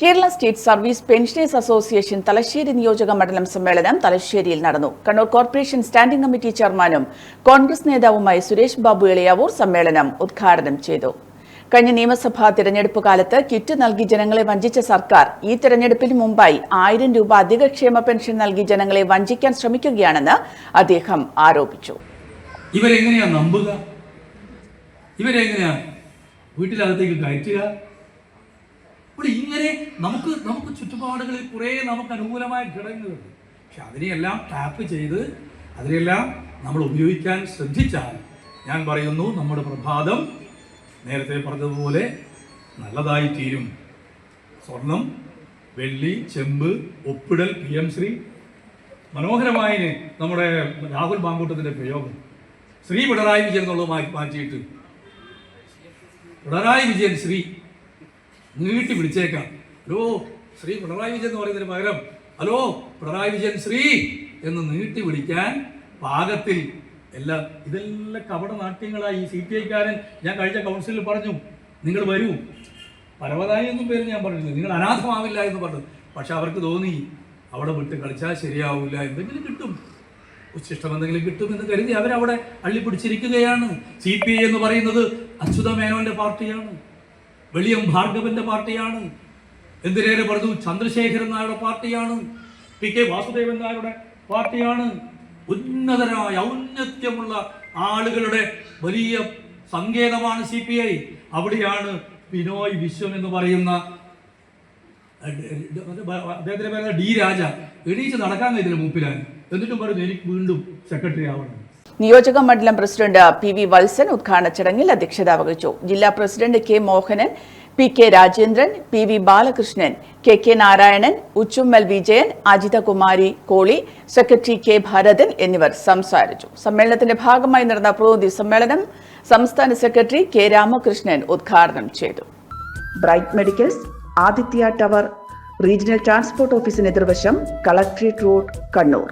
Kerala state service pensioners association Thalassery നിയോജക മണ്ഡലം സമ്മേളനം തലശ്ശേരിയിൽ നടന്നു. കണ്ണൂർ കോർപ്പറേഷൻ സ്റ്റാൻഡിംഗ് കമ്മിറ്റി ചെയർമാനും കോൺഗ്രസ് നേതാവുമായി സുരേഷ് ബാബു എളിയാവൂർ സമ്മേളനം ഉദ്ഘാടനം ചെയ്തു. കഴിഞ്ഞ നിയമസഭാ തിരഞ്ഞെടുപ്പ് കാലത്ത് കിറ്റ് നൽകി ജനങ്ങളെ വഞ്ചിച്ച സർക്കാർ ഈ തിരഞ്ഞെടുപ്പിന് മുമ്പായി ആയിരം രൂപ അധിക ക്ഷേമ പെൻഷൻ നൽകി ജനങ്ങളെ വഞ്ചിക്കാൻ ശ്രമിക്കുകയാണെന്ന് അദ്ദേഹം ആരോപിച്ചു. ഇവരെങ്ങനെയാ നമ്പുക? ഇവരെങ്ങനെയാ വീട്ടിലകത്തേക്ക് കയറ്റുക? അപ്പോൾ ഇങ്ങനെ നമുക്ക് നമുക്ക് ചുറ്റുപാടുകളിൽ കുറേ നമുക്ക് അനുകൂലമായ ഘടകങ്ങളുണ്ട്. പക്ഷെ അതിനെയെല്ലാം ടാപ്പ് ചെയ്ത് അതിനെല്ലാം നമ്മൾ ഉപയോഗിക്കാൻ ശ്രദ്ധിച്ചാൽ ഞാൻ പറയുന്നു നമ്മുടെ പ്രഭാതം നേരത്തെ പറഞ്ഞതുപോലെ നല്ലതായി തീരും. സ്വർണം വെള്ളി ചെമ്പ് ഒപ്പിടൽ പി എം ശ്രീ. മനോഹരമായ നമ്മുടെ രാഹുൽ മാങ്കൂട്ടത്തിന്റെ പ്രയോഗം. ശ്രീ പിണറായി വിജയൻ എന്നുള്ളത് മാറ്റി മാറ്റിയിട്ട്. പിണറായി വിജയൻ ശ്രീ. നീട്ടി വിളിച്ചേക്കാം ഹലോ ശ്രീ പിണറായി വിജയൻ എന്ന് പറയുന്നതിന് പകരം ഹലോ പിണറായി വിജയൻ ശ്രീ എന്ന് നീട്ടി വിളിക്കാൻ പാകത്തിൽ എല്ലാം ഇതെല്ലാം കപട നാട്യങ്ങളായി സി പി ഐക്കാരൻ. ഞാൻ കഴിഞ്ഞ കൗൺസിലിൽ പറഞ്ഞു നിങ്ങൾ വരൂ. പരവതായി എന്നും പേര് ഞാൻ പറഞ്ഞില്ല നിങ്ങൾ അനാഥമാവില്ല എന്ന് പറഞ്ഞു. പക്ഷെ അവർക്ക് തോന്നി അവിടെ വിട്ട് കളിച്ചാൽ ശരിയാവില്ല എന്തെങ്കിലും കിട്ടും. ഉച്ഛിഷ്ടം എന്തെങ്കിലും കിട്ടുമെന്ന് കരുതി അവരവിടെ അള്ളിപ്പിടിച്ചിരിക്കുകയാണ്. സി പി ഐ എന്ന് പറയുന്നത് അച്യുത മേനോന്റെ പാർട്ടിയാണ്. വെളിയം ഭാർഗവന്റെ പാർട്ടിയാണ്. എന്തിനേറെ പറഞ്ഞു? ചന്ദ്രശേഖരൻ നായരുടെ പാർട്ടിയാണ്. പി കെ വാസുദേവൻ നായരുടെ പാർട്ടിയാണ്. ഉന്നതരായ ഔന്നത്യമുള്ള ആളുകളുടെ വലിയ സങ്കേതമാണ് സി പി ഐ. അവിടെയാണ് ബിനോയ് വിശ്വം എന്ന് പറയുന്ന അദ്ദേഹത്തിന്റെ പേര് ഡി രാജ. എണീച്ച് നടക്കാൻ കഴിഞ്ഞില്ല മൂപ്പിലാണ് എന്നിട്ടും പറഞ്ഞു എനിക്ക് വീണ്ടും സെക്രട്ടറി ആവണം. നിയോജക മണ്ഡലം പ്രസിഡന്റ് പി വി വത്സൻ ഉദ്ഘാടന ചടങ്ങിൽ അധ്യക്ഷത വഹിച്ചു. ജില്ലാ president K Mohanan P K Rajendran P V Balakrishnan K K Narayanan Uchummal Vijayan Ajithakumari Koli secretary K Bharathan എന്നിവർ സംസാരിച്ചു. സമ്മേളനത്തിന്റെ ഭാഗമായി നടന്ന പ്രതിനിധി സമ്മേളനം സംസ്ഥാന സെക്രട്ടറി കെ രാമകൃഷ്ണൻ ഉദ്ഘാടനം ചെയ്തു. Bright medicals Aditya tower regional transport ഓഫീസിന് എതിർവശം കളക്ട്രേറ്റ് റോഡ് കണ്ണൂർ.